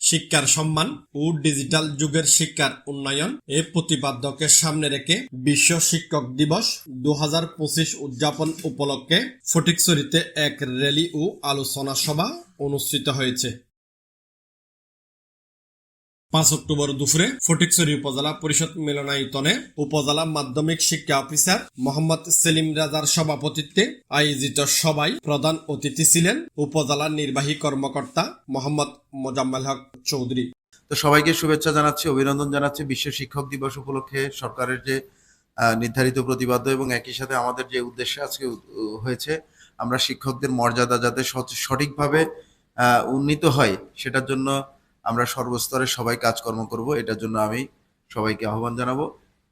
শিক্ষার সম্মান ও ডিজিটাল যুগের শিক্ষার উন্নয়ন এ প্রতিপাদ্যকে সামনে রেখে বিশ্ব শিক্ষক দিবস দু হাজার পঁচিশ উদযাপন উপলক্ষে ফটিকছড়িতে এক র্যালি ও আলোচনা সভা অনুষ্ঠিত হয়েছে। পাঁচ অক্টোবর দুপুরে ফটিকছড়ি উপজেলা পরিষদ মিলনায়তনে উপজেলা মাধ্যমিক শিক্ষা অফিসার মোহাম্মদ সেলিম রাজার সভাপতিত্বে আয়োজিত সভায় প্রধান অতিথি ছিলেন উপজেলা নির্বাহী কর্মকর্তা মোহাম্মদ মোজাম্মেল হক চৌধুরী। তো সবাইকে শুভেচ্ছা জানাচ্ছি, অভিনন্দন জানাচ্ছি। বিশ্ব শিক্ষক দিবস উপলক্ষে সরকারের যে নির্ধারিত প্রতিবাদ্য এবং একই সাথে আমাদের যে উদ্দেশ্যে আজকে হয়েছে, আমরা শিক্ষকদের মর্যাদা যাতে সঠিকভাবে উন্নীত হয়, সেটার জন্য আমরা সর্বস্তরে সবাই কাজকর্ম করব, এটার জন্য আমি সবাইকে আহ্বান জানাব।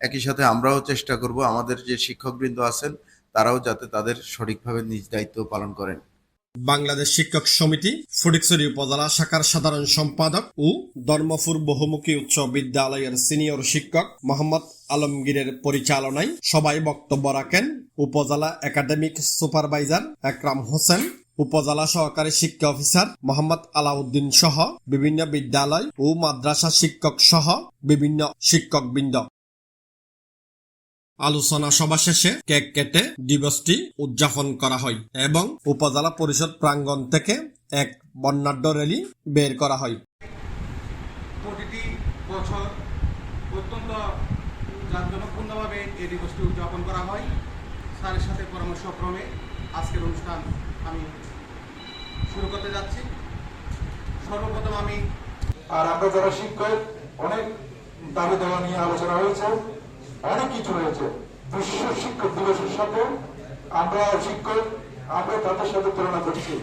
একই সাথে আমরাও চেষ্টা করব, আমাদের যে শিক্ষকবৃন্দ আছেন, তারাও যাতে তাদের সঠিকভাবে নিজ দায়িত্ব পালন করেন। বাংলাদেশ শিক্ষক সমিতি ফটিকছড়ি উপজেলা শাখার সাধারণ সম্পাদক ও ধর্মপুর বহুমুখী উচ্চ বিদ্যালয়ের সিনিয়র শিক্ষক মোহাম্মদ আলমগীরের পরিচালনায় সবাই বক্তব্য রাখেন উপজেলা একাডেমিক সুপারভাইজার একরাম হোসেন। উপজেলা সহকারী শিক্ষা অফিসার মোহাম্মদ আলাউদ্দিন সহ বিভিন্ন বিদ্যালয় ও মাদ্রাসা শিক্ষক সহ বিভিন্ন শিক্ষকবৃন্দ। আলোচনা সভা শেষে কেক কেটে দিবসটি উদযাপন করা হয় এবং উপজেলা পরিষদ প্রাঙ্গণ থেকে এক বর্ণাঢ্য র্যালি বের করা হয়। প্রতিটি বছর অত্যন্ত জাঁকজমকপূর্ণভাবে এই দিবসটি উদযাপন করা হয়। স্যারের সাথে পরামর্শক্রমে আজকের অনুষ্ঠান আমি শুরু করতে যাচ্ছি। সর্বপ্রথম আমি আর আমরা যারা শিক্ষক, অনেক দাবি দেওয়া নিয়ে আলোচনা হয়েছে, অনেক কিছু হয়েছে। বিশ্ব শিক্ষক দিবসের সাথে আমরা শিক্ষক, আমরা তাদের সাথে তুলনা করছি।